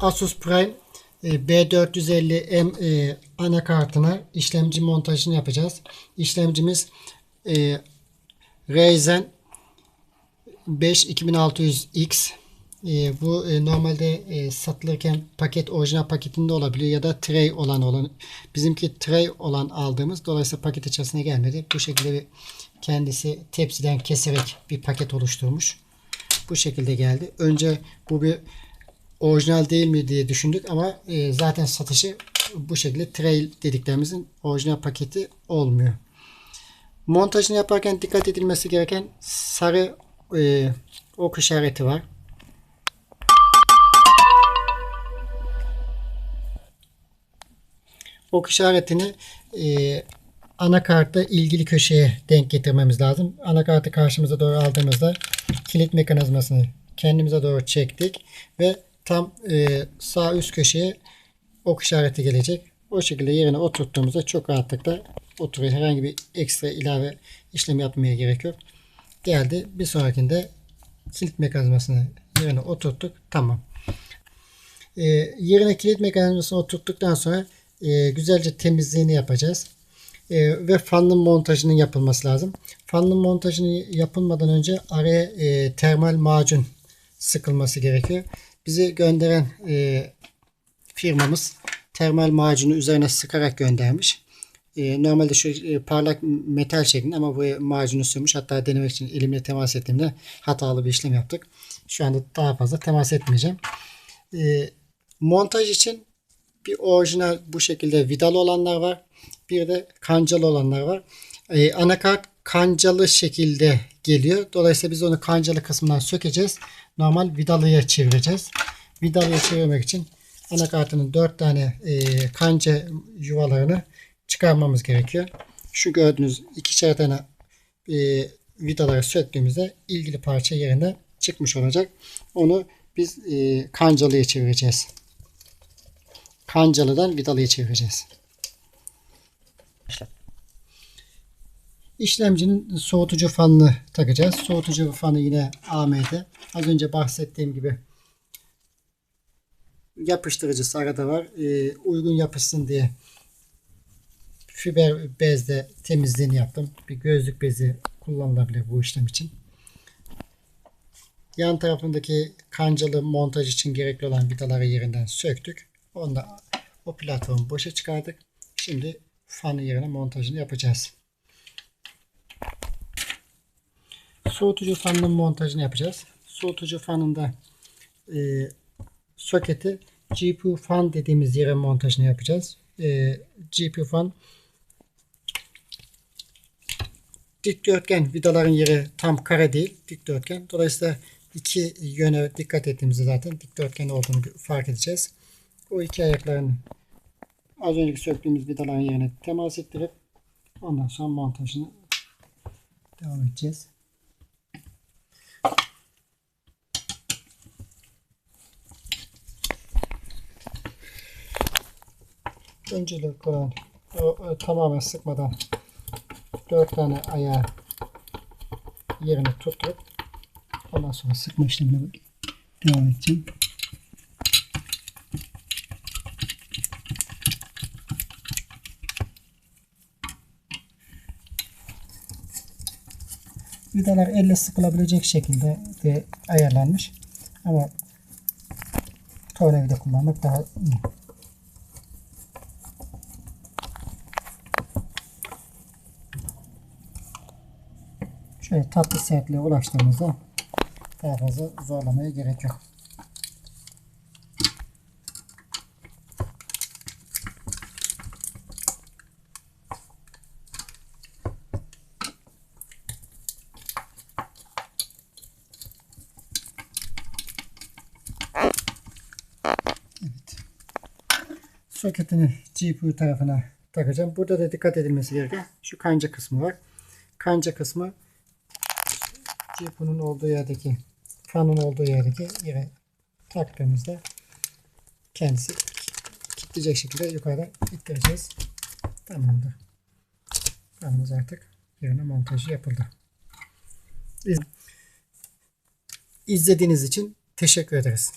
Asus Prime e, B450M e, anakartına işlemci montajını yapacağız. İşlemcimiz e, Ryzen 5 2600X e, bu normalde satılırken paket orijinal paketinde olabiliyor ya da tray olan olan bizimki tray olan aldığımız dolayısıyla paket içerisine gelmedi. Bu şekilde bir kendisi tepsiden keserek bir paket oluşturmuş. Bu şekilde geldi. Önce bu bir orijinal değil mi diye düşündük ama e, zaten satışı bu şekilde trail dediklerimizin orijinal paketi olmuyor. Montajını yaparken dikkat edilmesi gereken sarı e, ok işareti var. Ok işaretini e, anakartta ilgili köşeye denk getirmemiz lazım. Anakartı karşımıza doğru aldığımızda kilit mekanizmasını kendimize doğru çektik ve tam e, sağ üst köşeye ok işareti gelecek. O şekilde yerine oturttuğumuzda çok rahatlıkla oturuyor. Herhangi bir ekstra ilave işlem yapmaya gerek yok. Geldi. Bir sonrakinde kilit mekanizmasını yerine oturttuk. Tamam. E, yerine kilit mekanizmasını oturttuktan sonra e, güzelce temizliğini yapacağız. E, ve fanın montajının yapılması lazım. Fanın montajını yapılmadan önce araya e, termal macun sıkılması gerekiyor. Bizi gönderen e, firmamız termal macunu üzerine sıkarak göndermiş. E, normalde şu e, parlak metal şeklinde ama bu macunu sürmüş. Hatta denemek için elimle temas ettiğimde hatalı bir işlem yaptık. Şu anda daha fazla temas etmeyeceğim. E, montaj için bir orijinal bu şekilde vidalı olanlar var. Bir de kancalı olanlar var. E, anakart kancalı şekilde geliyor. Dolayısıyla biz onu kancalı kısmından sökeceğiz. Normal vidalıya çevireceğiz. Vidalıya çevirmek için anakartının 4 tane e, kanca yuvalarını çıkarmamız gerekiyor. Şu gördüğünüz ikişer tane e, vidaları söktüğümüzde ilgili parça yerine çıkmış olacak. Onu biz e, kancalıya çevireceğiz. Kancalıdan vidalıya çevireceğiz. İşlemcinin soğutucu fanını takacağız. Soğutucu fanı yine AMD. Az önce bahsettiğim gibi yapıştırıcısı arada var. Ee, uygun yapışsın diye fiber bezde temizliğini yaptım. Bir gözlük bezi kullanılabilir bu işlem için. Yan tarafındaki kancalı montaj için gerekli olan vidaları yerinden söktük. Onda o platformu boşa çıkardık. Şimdi fanı yerine montajını yapacağız. Soğutucu fanının montajını yapacağız. Soğutucu fanında e, soketi GPU fan dediğimiz yere montajını yapacağız. E, GPU fan dikdörtgen vidaların yeri tam kare değil dikdörtgen. Dolayısıyla iki yöne dikkat ettiğimizde zaten dikdörtgen olduğunu fark edeceğiz. O iki ayakların az önceki söktüğümüz vidaların yerine temas ettirip ondan sonra montajını devam edeceğiz. Öncelik olan o, o, tamamen sıkmadan dört tane ayağı yerine tutturup ondan sonra sıkma işlemine devam edeceğim. Vidalar elle sıkılabilecek şekilde de ayarlanmış. Ama tornavida kullanmak daha iyi. Şöyle tatlı sertliğe ulaştığımızda daha fazla zorlamaya gerek yok. Soketini GPU tarafına takacağım. Burada da dikkat edilmesi gereken şu kanca kısmı var. Kanca kısmı GPU'nun olduğu yerdeki fanın olduğu yerdeki yere taktığımızda kendisi kilitleyecek şekilde yukarıda ittireceğiz. Tamamdır. Fanımız artık yerine montajı yapıldı. İzlediğiniz için teşekkür ederiz.